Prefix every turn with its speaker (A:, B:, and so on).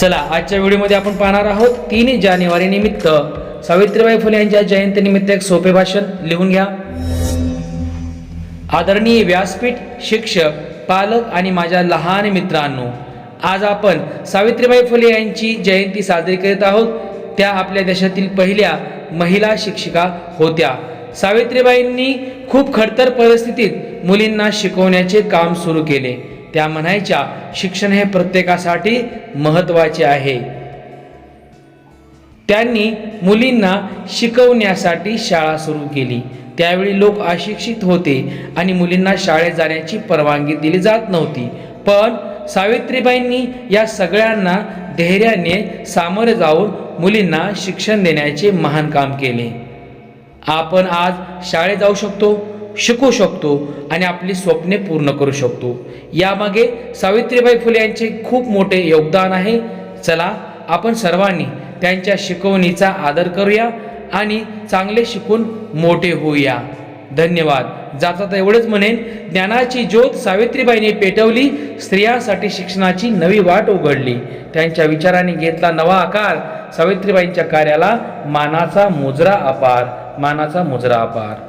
A: चला आजच्या व्हिडिओमध्ये आपण पाहणार आहोत तीन जानेवारी निमित्त सावित्रीबाई फुले यांच्या जयंतीनिमित्त एक सोपे भाषण लिहून घ्या. आदरणीय व्यासपीठ शिक्षक पालक आणि माझ्या लहान मित्रांनो आज आपण सावित्रीबाई फुले यांची जयंती साजरी करीत आहोत. त्या आपल्या देशातील पहिल्या महिला शिक्षिका होत्या. सावित्रीबाईंनी खूप खडतर परिस्थितीत मुलींना शिकवण्याचे काम सुरू केले. त्या म्हणायच्या शिक्षण हे प्रत्येकासाठी महत्त्वाचे आहे. त्यांनी मुलींना शिकवण्यासाठी शाळा सुरू केली. त्यावेळी लोक अशिक्षित होते आणि मुलींना शाळेत जाण्याची परवानगी दिली जात नव्हती. पण सावित्रीबाईंनी या सगळ्यांना धैर्याने सामोरे जाऊन मुलींना शिक्षण देण्याचे महान काम केले. आपण आज शाळेत जाऊ शकतो? शिकू शकतो आणि आपली स्वप्ने पूर्ण करू शकतो. यामागे सावित्रीबाई फुले यांचे खूप मोठे योगदान आहे. चला आपण सर्वांनी त्यांच्या शिकवणीचा आदर करूया आणि चांगले शिकून मोठे होऊया. धन्यवाद. जातात एवढंच म्हणेन ज्ञानाची ज्योत सावित्रीबाईंनी पेटवली स्त्रियांसाठी शिक्षणाची नवी वाट उघडली. त्यांच्या विचाराने घेतला नवा आकार सावित्रीबाईंच्या कार्याला मानाचा मुजरा अपार मानाचा मुजरा अपार.